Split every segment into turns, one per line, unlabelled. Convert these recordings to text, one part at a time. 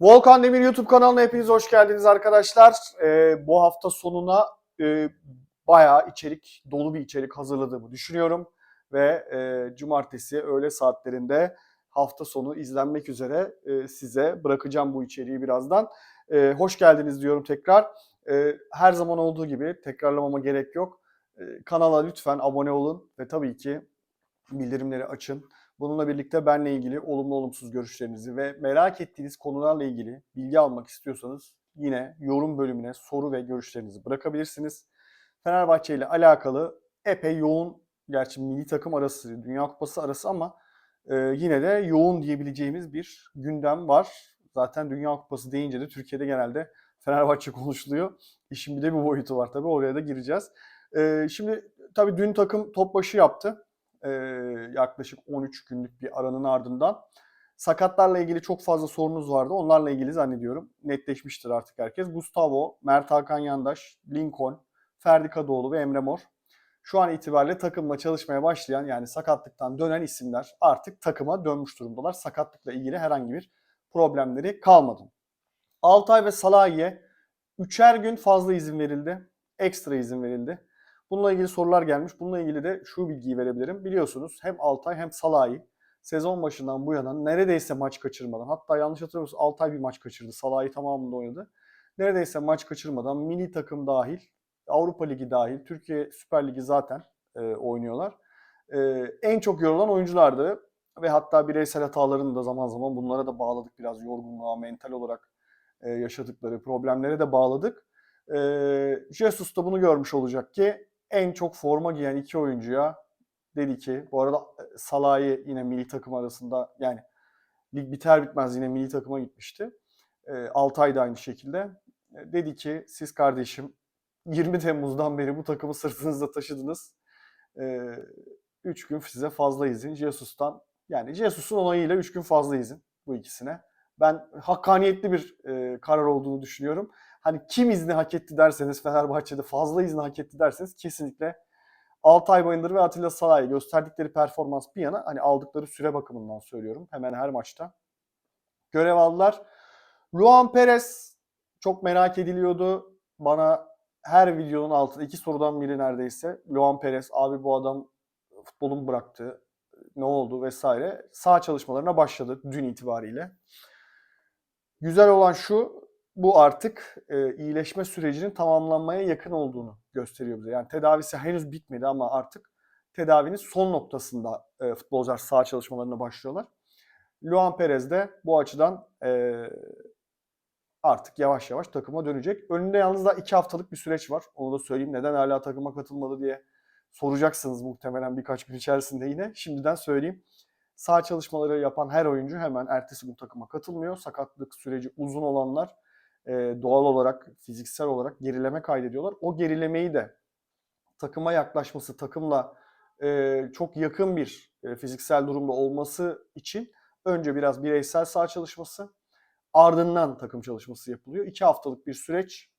Volkan Demir YouTube kanalına hepiniz hoş geldiniz arkadaşlar. Ee, bu hafta sonuna e, bayağı içerik, dolu bir içerik hazırladığımı düşünüyorum. Ve e, cumartesi öğle saatlerinde hafta sonu izlenmek üzere e, size bırakacağım bu içeriği birazdan. E, hoş geldiniz diyorum tekrar. E, her zaman olduğu gibi tekrarlamama gerek yok. E, kanala lütfen abone olun ve tabii ki bildirimleri açın. Bununla birlikte benle ilgili olumlu olumsuz görüşlerinizi ve merak ettiğiniz konularla ilgili bilgi almak istiyorsanız yine yorum bölümüne soru ve görüşlerinizi bırakabilirsiniz. Fenerbahçe ile alakalı epey yoğun, gerçi milli takım arası, Dünya Kupası arası ama e, yine de yoğun diyebileceğimiz bir gündem var. Zaten Dünya Kupası deyince de Türkiye'de genelde Fenerbahçe konuşuluyor. İşin bir de bu boyutu var tabii oraya da gireceğiz. E, şimdi tabii dün takım top başı yaptı e, yaklaşık 13 günlük bir aranın ardından. Sakatlarla ilgili çok fazla sorunuz vardı. Onlarla ilgili zannediyorum netleşmiştir artık herkes. Gustavo, Mert Hakan Yandaş, Lincoln, Ferdi Kadıoğlu ve Emre Mor. Şu an itibariyle takımla çalışmaya başlayan yani sakatlıktan dönen isimler artık takıma dönmüş durumdalar. Sakatlıkla ilgili herhangi bir problemleri kalmadı. Altay ve Salahi'ye üçer gün fazla izin verildi. Ekstra izin verildi. Bununla ilgili sorular gelmiş. Bununla ilgili de şu bilgiyi verebilirim. Biliyorsunuz hem Altay hem Salahi sezon başından bu yana neredeyse maç kaçırmadan hatta yanlış hatırlamıyorsam Altay bir maç kaçırdı. Salahi tamamında oynadı. Neredeyse maç kaçırmadan milli takım dahil, Avrupa Ligi dahil, Türkiye Süper Ligi zaten e, oynuyorlar. E, en çok yorulan oyunculardı ve hatta bireysel hatalarını da zaman zaman bunlara da bağladık biraz yorgunluğa, mental olarak e, yaşadıkları problemlere de bağladık. E, Jesus da bunu görmüş olacak ki en çok forma giyen iki oyuncuya dedi ki bu arada Salah'ı yine milli takım arasında yani lig biter bitmez yine milli takıma gitmişti. E, Altay da aynı şekilde. E, dedi ki siz kardeşim 20 Temmuz'dan beri bu takımı sırtınızda taşıdınız. 3 e, gün size fazla izin. Jesus'tan yani Jesus'un onayıyla 3 gün fazla izin bu ikisine. Ben hakkaniyetli bir e, karar olduğunu düşünüyorum hani kim izni hak etti derseniz Fenerbahçe'de fazla izni hak etti derseniz kesinlikle Altay Bayındır ve Atilla Salay gösterdikleri performans bir yana hani aldıkları süre bakımından söylüyorum hemen her maçta. Görev aldılar. Luan Perez çok merak ediliyordu. Bana her videonun altında iki sorudan biri neredeyse. Luan Perez abi bu adam futbolun bıraktı. Ne oldu vesaire. Sağ çalışmalarına başladı dün itibariyle. Güzel olan şu bu artık e, iyileşme sürecinin tamamlanmaya yakın olduğunu gösteriyor bize. Yani tedavisi henüz bitmedi ama artık tedavinin son noktasında e, futbolcular sağ çalışmalarına başlıyorlar. Luan Perez de bu açıdan e, artık yavaş yavaş takıma dönecek. Önünde yalnız da iki haftalık bir süreç var. Onu da söyleyeyim. Neden hala takıma katılmadı diye soracaksınız muhtemelen birkaç gün içerisinde yine. Şimdiden söyleyeyim. Sağ çalışmaları yapan her oyuncu hemen ertesi gün takıma katılmıyor. Sakatlık süreci uzun olanlar e, doğal olarak, fiziksel olarak gerileme kaydediyorlar. O gerilemeyi de takıma yaklaşması, takımla e, çok yakın bir e, fiziksel durumda olması için önce biraz bireysel sağ çalışması, ardından takım çalışması yapılıyor. İki haftalık bir süreç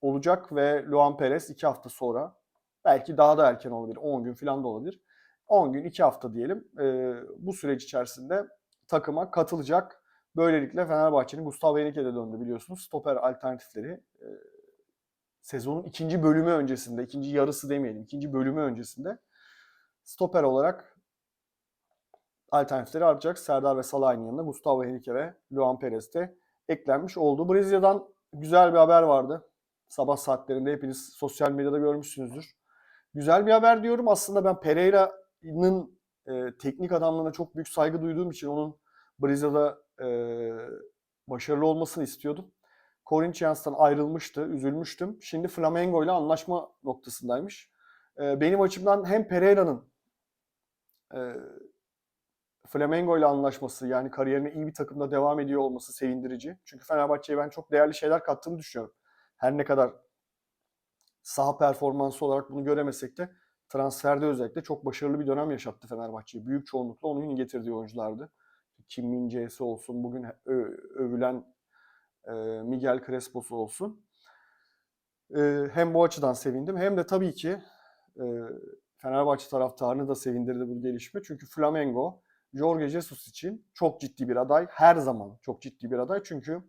olacak ve Luan Perez iki hafta sonra belki daha da erken olabilir, 10 gün falan da olabilir. 10 gün, 2 hafta diyelim. E, bu süreç içerisinde takıma katılacak. Böylelikle Fenerbahçe'nin Gustavo Henrique'de döndü biliyorsunuz. Stoper alternatifleri e, sezonun ikinci bölümü öncesinde, ikinci yarısı demeyelim, ikinci bölümü öncesinde stoper olarak alternatifleri artacak. Serdar ve Salah'ın yanına Gustavo Henrique ve Luan Perez de eklenmiş oldu. Brezilya'dan güzel bir haber vardı. Sabah saatlerinde hepiniz sosyal medyada görmüşsünüzdür. Güzel bir haber diyorum. Aslında ben Pereira'nın e, teknik adamlığına çok büyük saygı duyduğum için onun Brezilya'da e, başarılı olmasını istiyordum. Corinthians'tan ayrılmıştı, üzülmüştüm. Şimdi Flamengo ile anlaşma noktasındaymış. E, benim açımdan hem Pereira'nın e, Flamengo ile anlaşması yani kariyerine iyi bir takımda devam ediyor olması sevindirici. Çünkü Fenerbahçe'ye ben çok değerli şeyler kattığını düşünüyorum. Her ne kadar saha performansı olarak bunu göremesek de transferde özellikle çok başarılı bir dönem yaşattı Fenerbahçe'yi. Büyük çoğunlukla onun getirdiği oyunculardı. Kim Min olsun, bugün övülen e, Miguel Crespo'su olsun. E, hem bu açıdan sevindim hem de tabii ki e, Fenerbahçe taraftarını da sevindirdi bu gelişme. Çünkü Flamengo Jorge Jesus için çok ciddi bir aday. Her zaman çok ciddi bir aday. Çünkü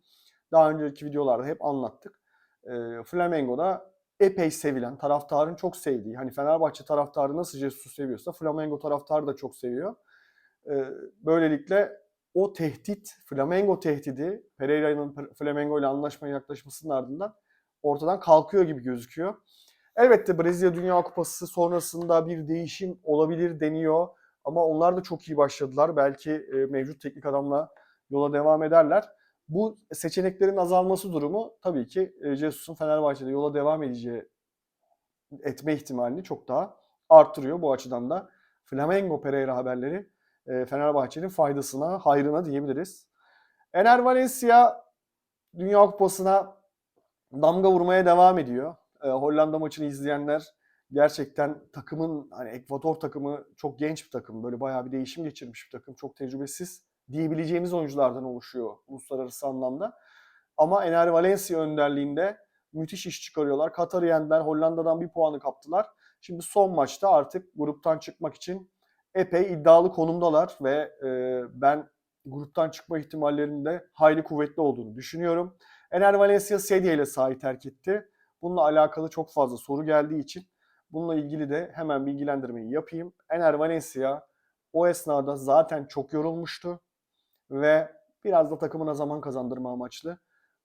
daha önceki videolarda hep anlattık. Flamengo'da epey sevilen, taraftarın çok sevdiği. Hani Fenerbahçe taraftarı nasıl Jesus'u seviyorsa Flamengo taraftarı da çok seviyor. Böylelikle o tehdit, Flamengo tehdidi Pereira'nın Flamengo ile anlaşmaya yaklaşmasının ardından ortadan kalkıyor gibi gözüküyor. Elbette Brezilya Dünya Kupası sonrasında bir değişim olabilir deniyor. Ama onlar da çok iyi başladılar. Belki e, mevcut teknik adamla yola devam ederler. Bu seçeneklerin azalması durumu tabii ki e, Jesus'un Fenerbahçe'de yola devam edeceği etme ihtimalini çok daha arttırıyor bu açıdan da. Flamengo Pereira haberleri e, Fenerbahçe'nin faydasına, hayrına diyebiliriz. Ener Valencia Dünya Kupası'na damga vurmaya devam ediyor. E, Hollanda maçını izleyenler gerçekten takımın hani Ekvador takımı çok genç bir takım. Böyle bayağı bir değişim geçirmiş bir takım. Çok tecrübesiz diyebileceğimiz oyunculardan oluşuyor uluslararası anlamda. Ama Ener Valencia önderliğinde müthiş iş çıkarıyorlar. Katar'ı yendiler. Hollanda'dan bir puanı kaptılar. Şimdi son maçta artık gruptan çıkmak için epey iddialı konumdalar ve e, ben gruptan çıkma ihtimallerinin de hayli kuvvetli olduğunu düşünüyorum. Ener Valencia Sedye ile sahayı terk etti. Bununla alakalı çok fazla soru geldiği için bununla ilgili de hemen bilgilendirmeyi yapayım. Ener Valencia o esnada zaten çok yorulmuştu ve biraz da takımına zaman kazandırma amaçlı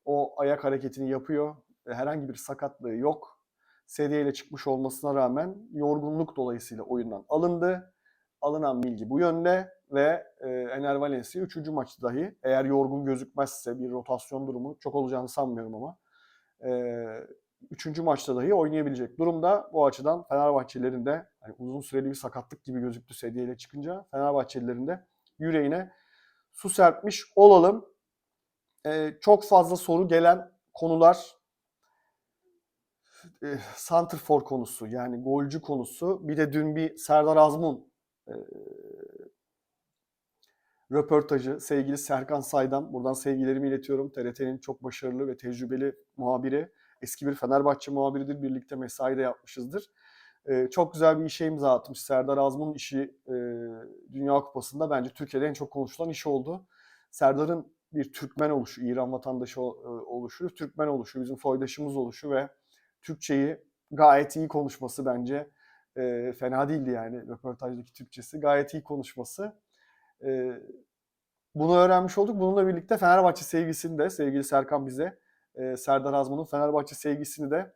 o ayak hareketini yapıyor. Herhangi bir sakatlığı yok. Sedye ile çıkmış olmasına rağmen yorgunluk dolayısıyla oyundan alındı. Alınan bilgi bu yönde ve e, Ener Valencia 3. maçta dahi eğer yorgun gözükmezse bir rotasyon durumu çok olacağını sanmıyorum ama e, üçüncü maçta dahi oynayabilecek durumda. Bu açıdan Fenerbahçelilerin de hani uzun süreli bir sakatlık gibi gözüktü sedyeyle çıkınca Fenerbahçelilerin de yüreğine su serpmiş olalım. Ee, çok fazla soru gelen konular e, Santrfor konusu yani golcü konusu. Bir de dün bir Serdar Azmun e, röportajı sevgili Serkan Saydam. Buradan sevgilerimi iletiyorum. TRT'nin çok başarılı ve tecrübeli muhabiri. Eski bir Fenerbahçe muhabiridir. Birlikte mesai de yapmışızdır. Ee, çok güzel bir işe imza atmış. Serdar Azmun'un işi e, Dünya Kupası'nda bence Türkiye'de en çok konuşulan iş oldu. Serdar'ın bir Türkmen oluşu, İran vatandaşı e, oluşu, Türkmen oluşu, bizim soydaşımız oluşu ve Türkçeyi gayet iyi konuşması bence e, fena değildi yani röportajdaki Türkçesi. Gayet iyi konuşması. E, bunu öğrenmiş olduk. Bununla birlikte Fenerbahçe sevgisini de sevgili Serkan bize e, Serdar Azmun'un Fenerbahçe sevgisini de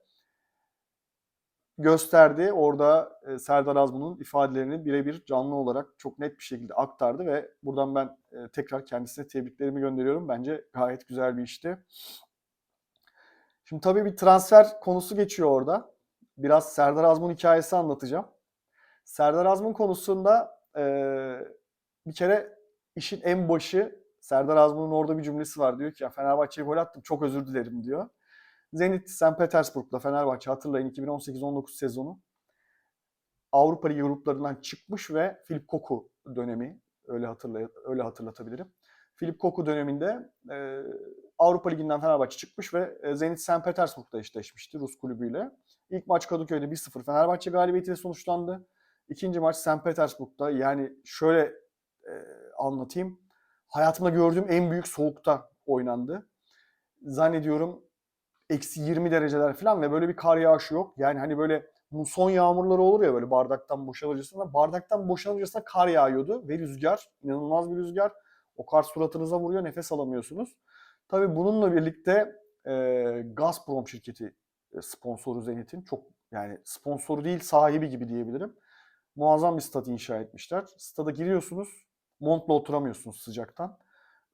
gösterdi. Orada e, Serdar Azmun'un ifadelerini birebir canlı olarak çok net bir şekilde aktardı ve buradan ben e, tekrar kendisine tebriklerimi gönderiyorum. Bence gayet güzel bir işti. Şimdi tabii bir transfer konusu geçiyor orada. Biraz Serdar Azmun hikayesi anlatacağım. Serdar Azmun konusunda e, bir kere işin en başı Serdar Azmun'un orada bir cümlesi var. Diyor ki ya Fenerbahçe'ye gol attım çok özür dilerim diyor. Zenit St. Petersburg'la Fenerbahçe hatırlayın 2018-19 sezonu Avrupa Ligi gruplarından çıkmış ve Filip Koku dönemi öyle hatırlay öyle hatırlatabilirim. Filip Koku döneminde e, Avrupa Ligi'nden Fenerbahçe çıkmış ve e, Zenit St. Petersburg'da eşleşmişti Rus kulübüyle. İlk maç Kadıköy'de 1-0 Fenerbahçe galibiyetiyle sonuçlandı. İkinci maç St. Petersburg'da yani şöyle e, anlatayım. Hayatımda gördüğüm en büyük soğukta oynandı. Zannediyorum eksi 20 dereceler falan ve böyle bir kar yağışı yok. Yani hani böyle muson yağmurları olur ya böyle bardaktan boşalırcasına. Bardaktan boşalırcasına kar yağıyordu ve rüzgar, inanılmaz bir rüzgar. O kar suratınıza vuruyor, nefes alamıyorsunuz. Tabii bununla birlikte e, Gazprom şirketi sponsoru Zenit'in çok yani sponsoru değil sahibi gibi diyebilirim. Muazzam bir stat inşa etmişler. Stada giriyorsunuz, montla oturamıyorsunuz sıcaktan.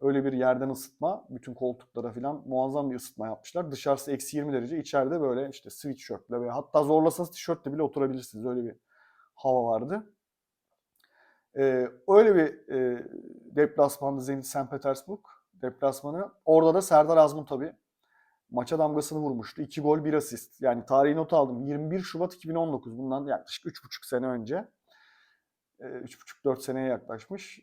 Öyle bir yerden ısıtma, bütün koltuklara falan muazzam bir ısıtma yapmışlar. Dışarısı eksi 20 derece, içeride böyle işte sweatshirtle ve hatta zorlasanız tişörtle bile oturabilirsiniz. Öyle bir hava vardı. Ee, öyle bir e, deplasmandı Zenit St. Petersburg deplasmanı. Orada da Serdar Azmun tabii maça damgasını vurmuştu. 2 gol 1 asist. Yani tarihi not aldım. 21 Şubat 2019 bundan yaklaşık 3,5 sene önce. 3,5-4 seneye yaklaşmış.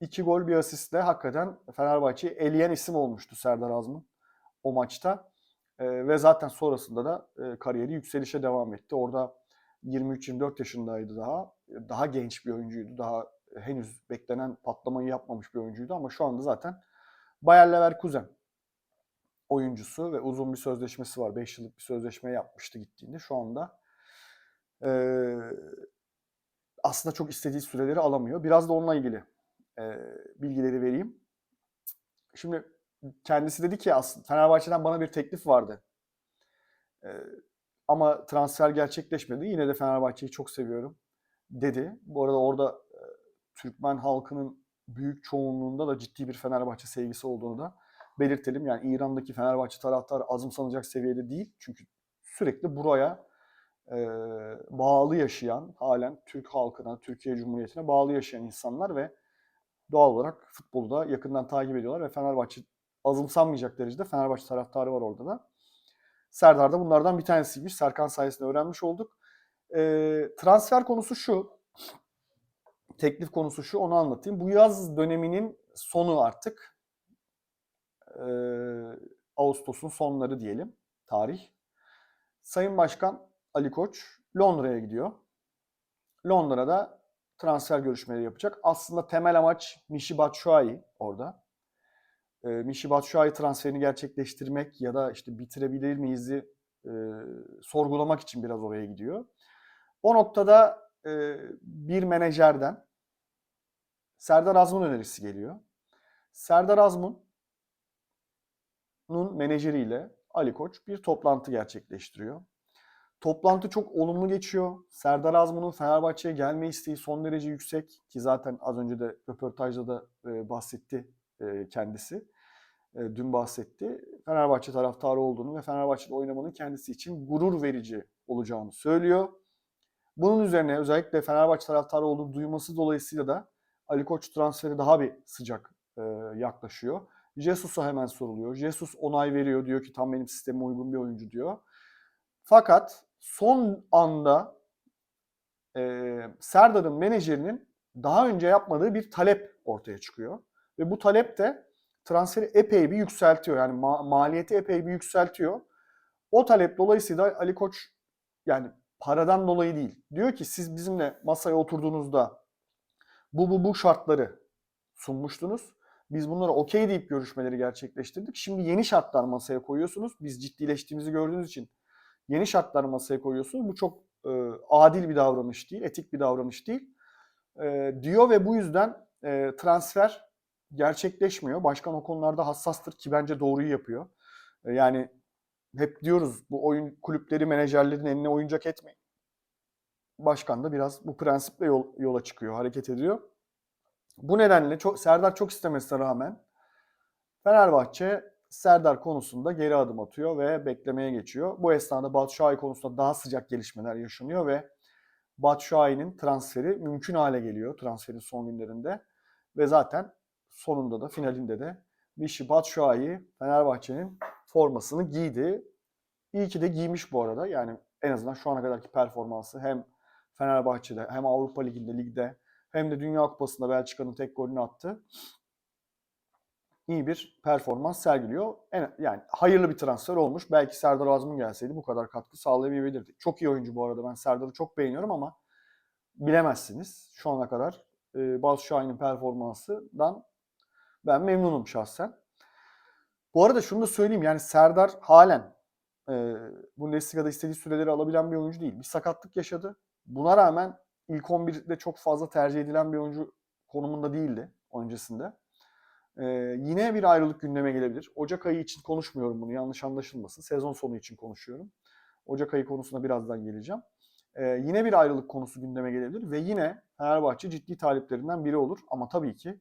2 gol bir asistle hakikaten Fenerbahçe'yi eleyen isim olmuştu Serdar Azmun o maçta. Ve zaten sonrasında da kariyeri yükselişe devam etti. Orada 23-24 yaşındaydı daha. Daha genç bir oyuncuydu. Daha henüz beklenen patlamayı yapmamış bir oyuncuydu ama şu anda zaten Bayer Leverkusen oyuncusu ve uzun bir sözleşmesi var. 5 yıllık bir sözleşme yapmıştı gittiğinde. Şu anda e, aslında çok istediği süreleri alamıyor. Biraz da onunla ilgili e, bilgileri vereyim. Şimdi kendisi dedi ki aslında Fenerbahçe'den bana bir teklif vardı. E, ama transfer gerçekleşmedi. Yine de Fenerbahçe'yi çok seviyorum dedi. Bu arada orada e, Türkmen halkının büyük çoğunluğunda da ciddi bir Fenerbahçe sevgisi olduğunu da belirtelim. Yani İran'daki Fenerbahçe taraftarı azımsanacak seviyede değil. Çünkü sürekli buraya e, bağlı yaşayan, halen Türk halkına, Türkiye Cumhuriyeti'ne bağlı yaşayan insanlar ve doğal olarak futbolu da yakından takip ediyorlar ve Fenerbahçe azımsanmayacak derecede Fenerbahçe taraftarı var orada da. Serdar da bunlardan bir tanesiymiş. Serkan sayesinde öğrenmiş olduk. E, transfer konusu şu. Teklif konusu şu. Onu anlatayım. Bu yaz döneminin sonu artık. E, Ağustos'un sonları diyelim. Tarih. Sayın Başkan Ali Koç Londra'ya gidiyor. Londra'da transfer görüşmeleri yapacak. Aslında temel amaç Michy Batshuayi orada. E, Michy Batshuayi transferini gerçekleştirmek ya da işte bitirebilir miyiz'i e, sorgulamak için biraz oraya gidiyor. O noktada e, bir menajerden Serdar Azmun önerisi geliyor. Serdar Azmun'un menajeriyle Ali Koç bir toplantı gerçekleştiriyor. Toplantı çok olumlu geçiyor. Serdar Azmun'un Fenerbahçe'ye gelme isteği son derece yüksek ki zaten az önce de röportajda da e, bahsetti e, kendisi. E, dün bahsetti. Fenerbahçe taraftarı olduğunu ve Fenerbahçe'de oynamanın kendisi için gurur verici olacağını söylüyor. Bunun üzerine özellikle Fenerbahçe taraftarı olduğunu duyması dolayısıyla da Ali Koç transferi daha bir sıcak e, yaklaşıyor. Jesus'a hemen soruluyor. Jesus onay veriyor. Diyor ki tam benim sisteme uygun bir oyuncu diyor. Fakat son anda e, Serdar'ın menajerinin daha önce yapmadığı bir talep ortaya çıkıyor. Ve bu talep de transferi epey bir yükseltiyor. Yani ma- maliyeti epey bir yükseltiyor. O talep dolayısıyla Ali Koç yani paradan dolayı değil. Diyor ki siz bizimle masaya oturduğunuzda bu bu bu şartları sunmuştunuz. Biz bunlara okey deyip görüşmeleri gerçekleştirdik. Şimdi yeni şartlar masaya koyuyorsunuz. Biz ciddileştiğimizi gördüğünüz için yeni şartlar masaya koyuyorsunuz. Bu çok e, adil bir davranış değil, etik bir davranış değil. E, diyor ve bu yüzden e, transfer gerçekleşmiyor. Başkan o konularda hassastır ki bence doğruyu yapıyor. E, yani hep diyoruz bu oyun kulüpleri menajerlerin eline oyuncak etmeyin. Başkan da biraz bu prensiple yol, yola çıkıyor, hareket ediyor. Bu nedenle çok, Serdar çok istemesine rağmen Fenerbahçe Serdar konusunda geri adım atıyor ve beklemeye geçiyor. Bu esnada Batshuayi konusunda daha sıcak gelişmeler yaşanıyor ve Batshuayi'nin transferi mümkün hale geliyor transferin son günlerinde. Ve zaten sonunda da finalinde de Michy Batshuayi Fenerbahçe'nin formasını giydi. İyi ki de giymiş bu arada. Yani en azından şu ana kadarki performansı hem Fenerbahçe'de hem Avrupa Ligi'nde, ligde hem de Dünya Kupası'nda Belçika'nın tek golünü attı. İyi bir performans sergiliyor. Yani hayırlı bir transfer olmuş. Belki Serdar Azmun gelseydi bu kadar katkı sağlayamayabilirdi. Çok iyi oyuncu bu arada. Ben Serdar'ı çok beğeniyorum ama bilemezsiniz. Şu ana kadar e, Baz Şahin'in performansından ben memnunum şahsen. Bu arada şunu da söyleyeyim. Yani Serdar halen e, Bundesliga'da istediği süreleri alabilen bir oyuncu değil. Bir sakatlık yaşadı. Buna rağmen ilk 11'de çok fazla tercih edilen bir oyuncu konumunda değildi öncesinde. Ee, yine bir ayrılık gündeme gelebilir. Ocak ayı için konuşmuyorum bunu yanlış anlaşılmasın. Sezon sonu için konuşuyorum. Ocak ayı konusuna birazdan geleceğim. Ee, yine bir ayrılık konusu gündeme gelebilir ve yine Fenerbahçe ciddi taleplerinden biri olur. Ama tabii ki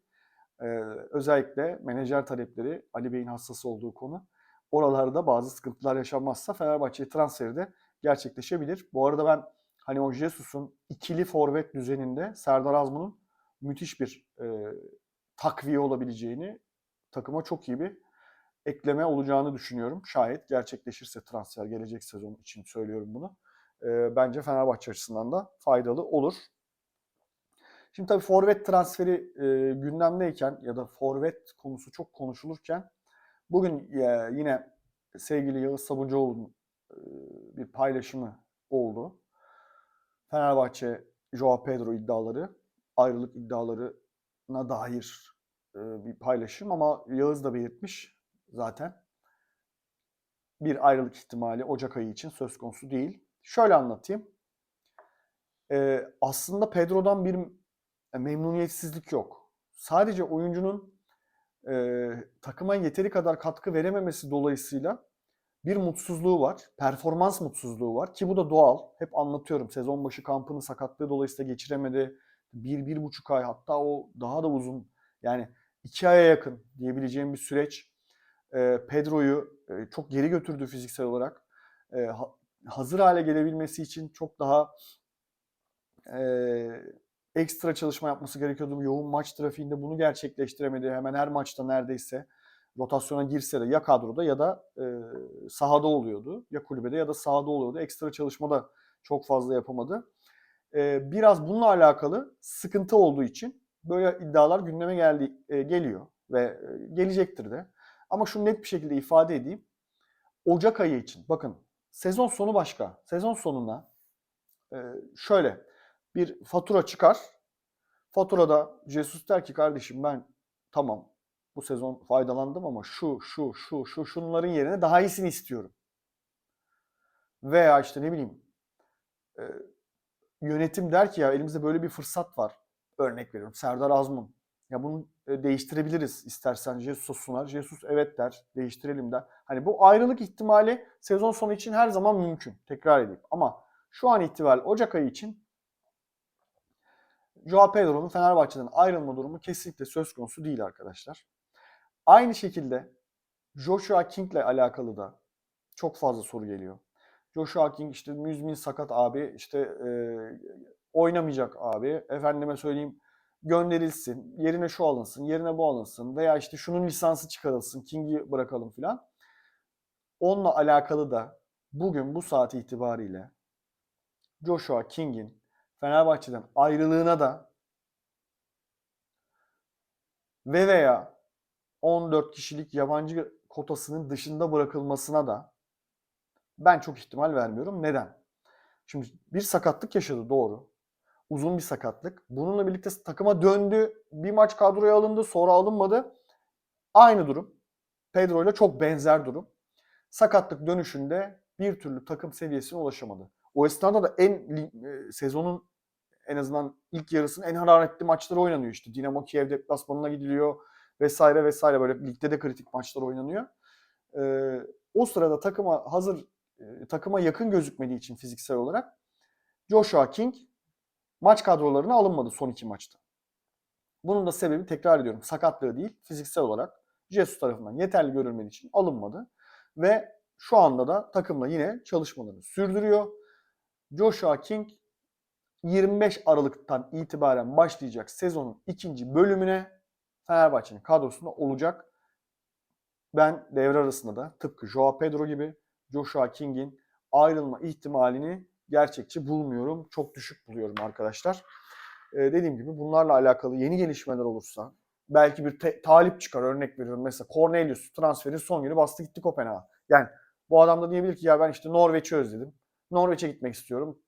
e, özellikle menajer talepleri Ali Bey'in hassası olduğu konu. Oralarda bazı sıkıntılar yaşanmazsa Fenerbahçe transferi de gerçekleşebilir. Bu arada ben hani o Jesus'un ikili forvet düzeninde Serdar Azmun'un müthiş bir e, takviye olabileceğini, takıma çok iyi bir ekleme olacağını düşünüyorum. Şayet gerçekleşirse transfer gelecek sezon için söylüyorum bunu. E, bence Fenerbahçe açısından da faydalı olur. Şimdi tabii forvet transferi e, gündemdeyken ya da forvet konusu çok konuşulurken bugün e, yine sevgili Yağız Sabuncuoğlu'nun e, bir paylaşımı oldu. Fenerbahçe Joao Pedro iddiaları. ayrılık iddialarına dair e, bir paylaşım ama Yağız da belirtmiş zaten. Bir ayrılık ihtimali Ocak ayı için söz konusu değil. Şöyle anlatayım. E, aslında Pedro'dan bir memnuniyetsizlik yok. Sadece oyuncunun e, takıma yeteri kadar katkı verememesi dolayısıyla bir mutsuzluğu var. Performans mutsuzluğu var ki bu da doğal. Hep anlatıyorum. Sezon başı kampını sakatlığı dolayısıyla geçiremedi. Bir, bir buçuk ay hatta o daha da uzun yani iki aya yakın diyebileceğim bir süreç. E, Pedro'yu e, çok geri götürdü fiziksel olarak. E, ha, hazır hale gelebilmesi için çok daha e, ekstra çalışma yapması gerekiyordu. Yoğun maç trafiğinde bunu gerçekleştiremedi. Hemen her maçta neredeyse rotasyona girse de ya kadroda ya da e, sahada oluyordu. Ya kulübede ya da sahada oluyordu. Ekstra çalışma da çok fazla yapamadı. E, biraz bununla alakalı sıkıntı olduğu için böyle iddialar gündeme geldi e, geliyor ve e, gelecektir de. Ama şunu net bir şekilde ifade edeyim. Ocak ayı için bakın sezon sonu başka. Sezon sonuna e, şöyle bir fatura çıkar. Faturada Jesus der ki kardeşim ben tamam bu sezon faydalandım ama şu şu şu şu şunların yerine daha iyisini istiyorum. Veya işte ne bileyim e, yönetim der ki ya elimizde böyle bir fırsat var. Örnek veriyorum Serdar Azmun. Ya bunu e, değiştirebiliriz istersen Jesus sunar. Jesus evet der, değiştirelim der. Hani bu ayrılık ihtimali sezon sonu için her zaman mümkün. Tekrar edeyim. Ama şu an itibariyle Ocak ayı için Joao Pedro'nun Fenerbahçe'den ayrılma durumu kesinlikle söz konusu değil arkadaşlar. Aynı şekilde Joshua King'le alakalı da çok fazla soru geliyor. Joshua King işte müzmin sakat abi, işte e, oynamayacak abi. Efendime söyleyeyim gönderilsin, yerine şu alınsın, yerine bu alınsın veya işte şunun lisansı çıkarılsın, King'i bırakalım filan. Onunla alakalı da bugün bu saat itibariyle Joshua King'in Fenerbahçe'den ayrılığına da ve veya 14 kişilik yabancı kotasının dışında bırakılmasına da ben çok ihtimal vermiyorum. Neden? Şimdi bir sakatlık yaşadı doğru. Uzun bir sakatlık. Bununla birlikte takıma döndü. Bir maç kadroya alındı sonra alınmadı. Aynı durum. Pedro ile çok benzer durum. Sakatlık dönüşünde bir türlü takım seviyesine ulaşamadı. O esnada da en e, sezonun en azından ilk yarısının en hararetli maçları oynanıyor işte. Dinamo Kiev deplasmanına gidiliyor vesaire vesaire böyle ligde de kritik maçlar oynanıyor. Ee, o sırada takıma hazır e, takıma yakın gözükmediği için fiziksel olarak Joshua King maç kadrolarına alınmadı son iki maçta. Bunun da sebebi tekrar ediyorum sakatlığı değil fiziksel olarak Jesus tarafından yeterli görülmediği için alınmadı. Ve şu anda da takımla yine çalışmalarını sürdürüyor. Joshua King 25 Aralık'tan itibaren başlayacak sezonun ikinci bölümüne Fenerbahçe'nin kadrosunda olacak. Ben devre arasında da tıpkı Joao Pedro gibi Joshua King'in ayrılma ihtimalini gerçekçi bulmuyorum. Çok düşük buluyorum arkadaşlar. Ee, dediğim gibi bunlarla alakalı yeni gelişmeler olursa belki bir talip çıkar örnek veriyorum. Mesela Cornelius transferin son günü bastı gitti Kopenhag'a. Yani bu adam da diyebilir ki ya ben işte Norveç'i özledim. Norveç'e gitmek istiyorum.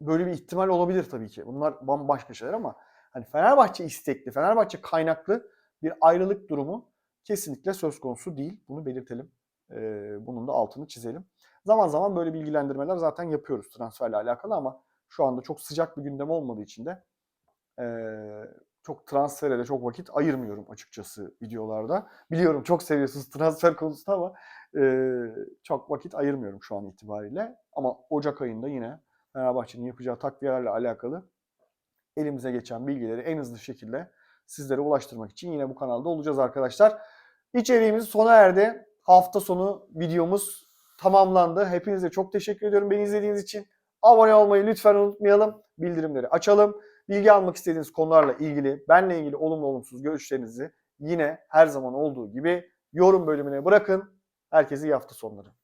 Böyle bir ihtimal olabilir tabii ki. Bunlar bambaşka şeyler ama hani Fenerbahçe istekli, Fenerbahçe kaynaklı bir ayrılık durumu kesinlikle söz konusu değil. Bunu belirtelim. Ee, bunun da altını çizelim. Zaman zaman böyle bilgilendirmeler zaten yapıyoruz transferle alakalı ama şu anda çok sıcak bir gündem olmadığı için de e, çok transfere de çok vakit ayırmıyorum açıkçası videolarda. Biliyorum çok seviyorsunuz transfer konusunda ama e, çok vakit ayırmıyorum şu an itibariyle. Ama Ocak ayında yine Fenerbahçe'nin yapacağı takviyelerle alakalı elimize geçen bilgileri en hızlı şekilde sizlere ulaştırmak için yine bu kanalda olacağız arkadaşlar. İçeriğimiz sona erdi. Hafta sonu videomuz tamamlandı. Hepinize çok teşekkür ediyorum beni izlediğiniz için. Abone olmayı lütfen unutmayalım. Bildirimleri açalım. Bilgi almak istediğiniz konularla ilgili, benle ilgili olumlu olumsuz görüşlerinizi yine her zaman olduğu gibi yorum bölümüne bırakın. Herkese iyi hafta sonları.